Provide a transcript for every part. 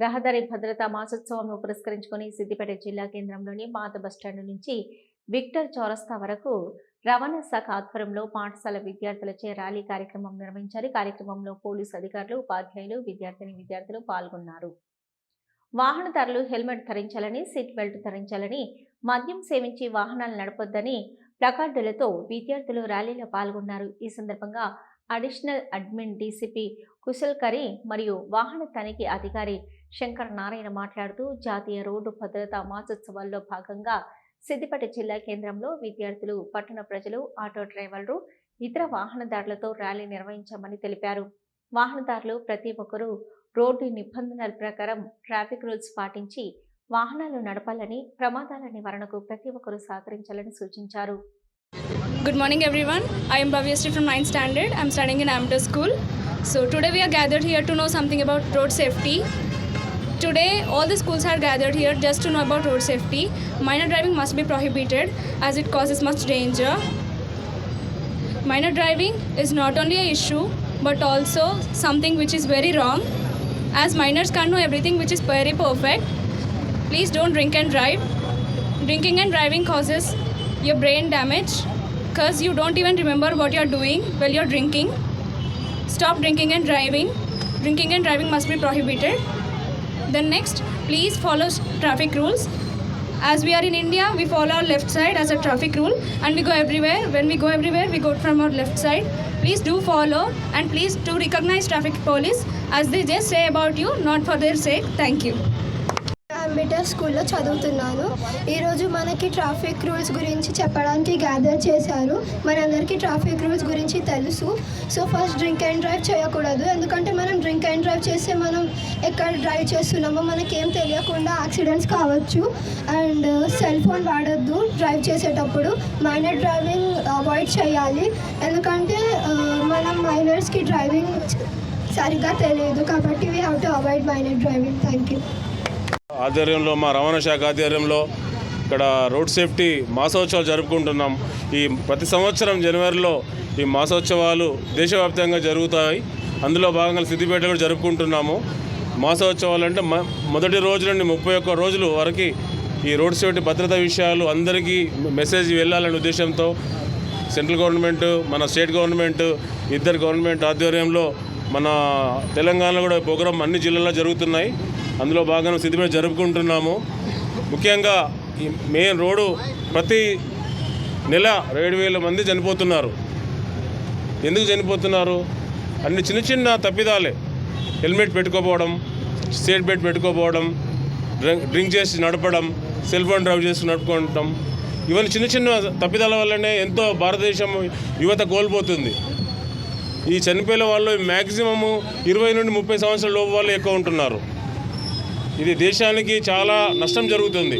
రహదారి భద్రతా మాసోత్సవంను పురస్కరించుకొని సిద్దిపేట జిల్లా కేంద్రంలోని పాత బస్టాండ్ నుంచి విక్టర్ చౌరస్తా వరకు రవాణా శాఖ ఆధ్వర్యంలో పాఠశాల విద్యార్థులచే ర్యాలీ కార్యక్రమం నిర్వహించారు కార్యక్రమంలో పోలీసు అధికారులు ఉపాధ్యాయులు విద్యార్థిని విద్యార్థులు పాల్గొన్నారు. వాహనదారులు హెల్మెట్ ధరించాలని సీట్ బెల్ట్ ధరించాలని మద్యం సేవించి వాహనాలు నడపొద్దని ప్లకార్డులతో విద్యార్థులు ర్యాలీలో పాల్గొన్నారు. ఈ సందర్భంగా అడిషనల్ అడ్మిన్ డీసీపీ కుశల్ కరీ మరియు వాహన తనిఖీ అధికారి శంకర్ నారాయణ మాట్లాడుతూ జాతీయ రోడ్డు భద్రతా మాసోత్సవాల్లో భాగంగా సిద్దిపేట జిల్లా కేంద్రంలో విద్యార్థులు పట్టణ ప్రజలు ఆటో డ్రైవర్లు ఇతర వాహనదారులతో ర్యాలీ నిర్వహించామని తెలిపారు వాహనదారులు ప్రతి ఒక్కరూ రోడ్డు నిబంధనల ప్రకారం ట్రాఫిక్ రూల్స్ పాటించి వాహనాలు నడపాలని ప్రమాదాల నివారణకు ప్రతి ఒక్కరూ సహకరించాలని సూచించారు Good morning, everyone. I am Bhavyasri from 9th standard. I'm studying in Amateur School. So today we are gathered here to know something about road safety. Today, all the schools are gathered here just to know about road safety. Minor driving must be prohibited as it causes much danger. Minor driving is not only a issue but also something which is very wrong. As minors can't know everything which is very perfect, please don't drink and drive. Drinking and driving causes your brain damage because you don't even remember what you're doing while you're drinking. Stop drinking and driving. Drinking and driving must be prohibited. Then, next, please follow traffic rules. As we are in India, we follow our left side as a traffic rule and we go everywhere. When we go everywhere, we go from our left side. Please do follow and please do recognize traffic police as they just say about you, not for their sake. Thank you. అంబిటర్ స్కూల్లో చదువుతున్నాను. ఈరోజు మనకి traffic rules గురించి చెప్పడానికి gather చేశారు. మనందరికీ traffic rules గురించి తెలుసు. So first drink and drive చేయకూడదు. ఎందుకంటే మనం డ్రింక్ అండ్ డ్రైవ్ చేస్తే మనం ఎక్కడ డ్రైవ్ చేస్తున్నామో మనకేం తెలియకుండా యాక్సిడెంట్స్ కావచ్చు. అండ్ uh, సెల్ ఫోన్ వాడద్దు డ్రైవ్ చేసేటప్పుడు. మైనర్ డ్రైవింగ్ అవాయిడ్ చేయాలి. ఎందుకంటే uh, మనం మైనర్స్కి డ్రైవింగ్ సరిగ్గా తెలియదు కాబట్టి we have to avoid minor driving. Thank you ఆధ్వర్యంలో మా రవాణా శాఖ ఆధ్వర్యంలో ఇక్కడ రోడ్ సేఫ్టీ మాసోత్సవాలు జరుపుకుంటున్నాం. ఈ ప్రతి సంవత్సరం జనవరిలో ఈ మాసోత్సవాలు దేశవ్యాప్తంగా జరుగుతాయి. అందులో భాగంగా సిద్దిపేట కూడా జరుపుకుంటున్నాము. మాసోత్సవాలు అంటే మ- మొదటి రోజు నుండి ముప్పై ఒక్క రోజులు వరకు ఈ రోడ్ సేఫ్టీ భద్రతా విషయాలు అందరికీ మెసేజ్ వెళ్ళాలనే ఉద్దేశంతో సెంట్రల్ గవర్నమెంట్ మన స్టేట్ గవర్నమెంట్ ఇద్దరు గవర్నమెంట్ ఆధ్వర్యంలో మన తెలంగాణలో కూడా ప్రోగ్రాం అన్ని జిల్లాల్లో జరుగుతున్నాయి. అందులో భాగంగా సిద్ధిపేట జరుపుకుంటున్నాము. ముఖ్యంగా ఈ మెయిన్ రోడ్డు ప్రతి నెల ఏడు వేల మంది చనిపోతున్నారు. ఎందుకు చనిపోతున్నారు? అన్ని చిన్న చిన్న తప్పిదాలే. హెల్మెట్ పెట్టుకోపోవడం సీట్ బెల్ట్ పెట్టుకోపోవడం డ్రింక్ డ్రింక్ చేసి నడపడం సెల్ ఫోన్ డ్రైవ్ చేసి నడుపుకోవడం. ఇవన్నీ చిన్న చిన్న తప్పిదాల వల్లనే ఎంతో భారతదేశం యువత కోల్పోతుంది. ఈ చనిపోయిన వాళ్ళు మ్యాక్సిమము ఇరవై నుండి ముప్పై సంవత్సరాల లోపు వాళ్ళు ఎక్కువ ఉంటున్నారు. ఇది దేశానికి చాలా నష్టం జరుగుతుంది.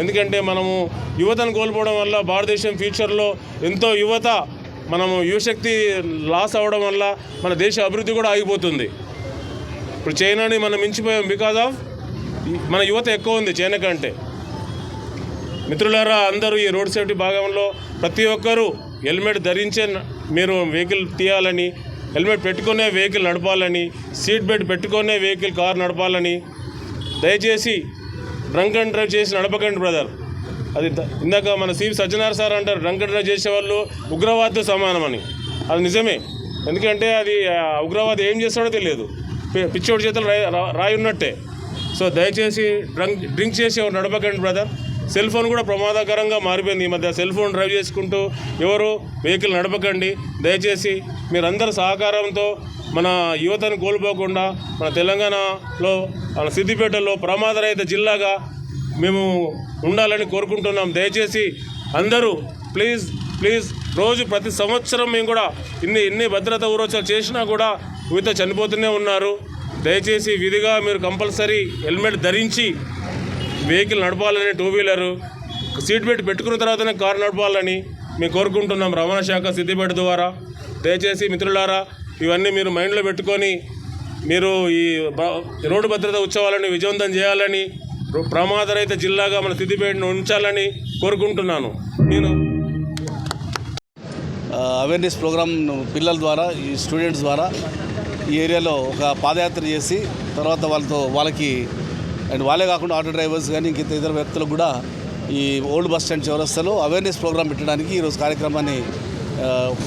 ఎందుకంటే మనము యువతను కోల్పోవడం వల్ల భారతదేశం ఫ్యూచర్లో ఎంతో యువత మనము యువశక్తి లాస్ అవ్వడం వల్ల మన దేశ అభివృద్ధి కూడా ఆగిపోతుంది. ఇప్పుడు చైనాని మనం మించిపోయాం బికాజ్ ఆఫ్ మన యువత ఎక్కువ ఉంది చైనా కంటే. మిత్రులారా అందరూ ఈ రోడ్ సేఫ్టీ భాగంలో ప్రతి ఒక్కరూ హెల్మెట్ ధరించే మీరు వెహికల్ తీయాలని హెల్మెట్ పెట్టుకునే వెహికల్ నడపాలని సీట్ బెల్ట్ పెట్టుకునే వెహికల్ కార్ నడపాలని దయచేసి డ్రంక్ అండ్ డ్రైవ్ చేసి నడపకండి బ్రదర్. అది ద- ఇందాక మన సివి సత్యనారాయణ సార్ అంటారు డ్రంక్ అండ్ డ్రైవ్ చేసే వాళ్ళు ఉగ్రవాదితో సమానమని. అది నిజమే. ఎందుకంటే అది ఆ, ఉగ్రవాది ఏం చేస్తాడో తెలియదు. పిచ్చోడి చేతులు రాయి రాయి ఉన్నట్టే. సో దయచేసి డ్రంక్ డ్రింక్ చేసి నడపకండి బ్రదర్. సెల్ ఫోన్ కూడా ప్రమాదకరంగా మారిపోయింది ఈ మధ్య. సెల్ ఫోన్ డ్రైవ్ చేసుకుంటూ ఎవరు వెహికల్ నడపకండి. దయచేసి మీరందరి సహకారంతో మన యువతను కోల్పోకుండా మన తెలంగాణలో మన సిద్దిపేటలో ప్రమాదరహిత జిల్లాగా మేము ఉండాలని కోరుకుంటున్నాం. దయచేసి అందరూ ప్లీజ్ ప్లీజ్ రోజు ప్రతి సంవత్సరం మేము కూడా ఇన్ని ఇన్ని భద్రత ఊరోచాలు చేసినా కూడా యువత చనిపోతూనే ఉన్నారు. దయచేసి విధిగా మీరు కంపల్సరీ హెల్మెట్ ధరించి వెహికల్ నడపాలని టూ వీలరు. సీట్ బెల్ట్ పెట్టుకున్న తర్వాతనే కారు నడపాలని మేము కోరుకుంటున్నాం రవాణా శాఖ సిద్దిపేట ద్వారా. దయచేసి మిత్రులారా ఇవన్నీ మీరు మైండ్లో పెట్టుకొని మీరు ఈ రోడ్డు భద్రత ఉత్సవాలను విజయవంతం చేయాలని రో- ప్రమాదరహిత జిల్లాగా మన సిద్దిపేటను ఉంచాలని కోరుకుంటున్నాను. నేను అవేర్నెస్ ప్రోగ్రామ్ పిల్లల ద్వారా ఈ స్టూడెంట్స్ ద్వారా ఈ ఏరియాలో ఒక పాదయాత్ర చేసి తర్వాత వాళ్ళతో వాళ్ళకి అండ్ వాళ్ళే కాకుండా ఆటో డ్రైవర్స్ కానీ ఇంక ఇతర వ్యక్తులకు కూడా ఈ ఓల్డ్ బస్ స్టాండ్ చౌరస్తాలో అవేర్నెస్ ప్రోగ్రామ్ పెట్టడానికి ఈరోజు కార్యక్రమాన్ని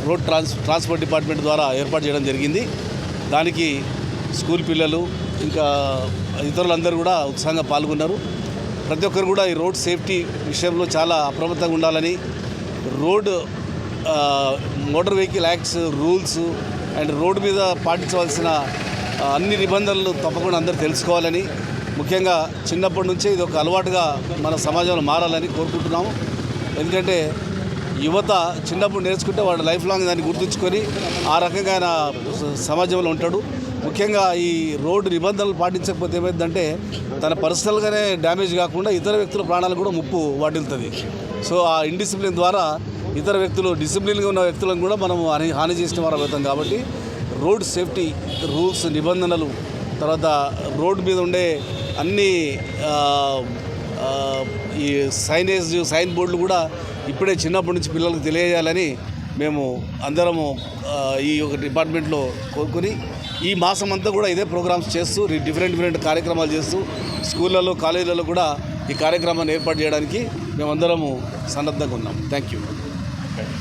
రోడ్ ట్రాన్స్ ట్రాన్స్పోర్ట్ డిపార్ట్మెంట్ ద్వారా ఏర్పాటు చేయడం జరిగింది. దానికి స్కూల్ పిల్లలు ఇంకా ఇతరులందరూ కూడా ఉత్సాహంగా పాల్గొన్నారు. ప్రతి ఒక్కరు కూడా ఈ రోడ్ సేఫ్టీ విషయంలో చాలా అప్రమత్తంగా ఉండాలని road motor vehicle acts rules and road మీద పాటించవలసిన అన్ని నిబంధనలు తప్పకుండా అందరూ తెలుసుకోవాలని ముఖ్యంగా చిన్నప్పటి నుంచే ఇది ఒక అలవాటుగా మన సమాజంలో మారాలని కోరుకుంటున్నాము. ఎందుకంటే యువత చిన్నప్పుడు నేర్చుకుంటే వాడు లైఫ్ లాంగ్ దాన్ని గుర్తుంచుకొని ఆ రకంగా ఆయన సమాజంలో ఉంటాడు. ముఖ్యంగా ఈ రోడ్డు నిబంధనలు పాటించకపోతే ఏమైందంటే తన పర్సనల్గానే డ్యామేజ్ కాకుండా ఇతర వ్యక్తుల ప్రాణాలు కూడా ముప్పు వాటిల్తుంది సో ఆ ఇండిసిప్లిన్ ద్వారా ఇతర వ్యక్తులు డిసిప్లిన్గా ఉన్న వ్యక్తులను కూడా మనం హాని హాని చేసిన వారు అవుతాం కాబట్టి రోడ్ సేఫ్టీ రూల్స్ నిబంధనలు తర్వాత రోడ్డు మీద ఉండే అన్ని ఈ సైనేజ్ సైన్ బోర్డులు కూడా ఇప్పుడే చిన్నప్పటి నుంచి పిల్లలకు తెలియజేయాలని మేము అందరము ఈ ఒక డిపార్ట్మెంట్లో కోరుకుని ఈ మాసం అంతా కూడా ఇదే ప్రోగ్రామ్స్ చేస్తూ డిఫరెంట్ డిఫరెంట్ కార్యక్రమాలు చేస్తూ స్కూళ్ళలో కాలేజీలలో కూడా ఈ కార్యక్రమాన్ని ఏర్పాటు చేయడానికి మేమందరము సన్నద్ధంగా ఉన్నాం. Thank you.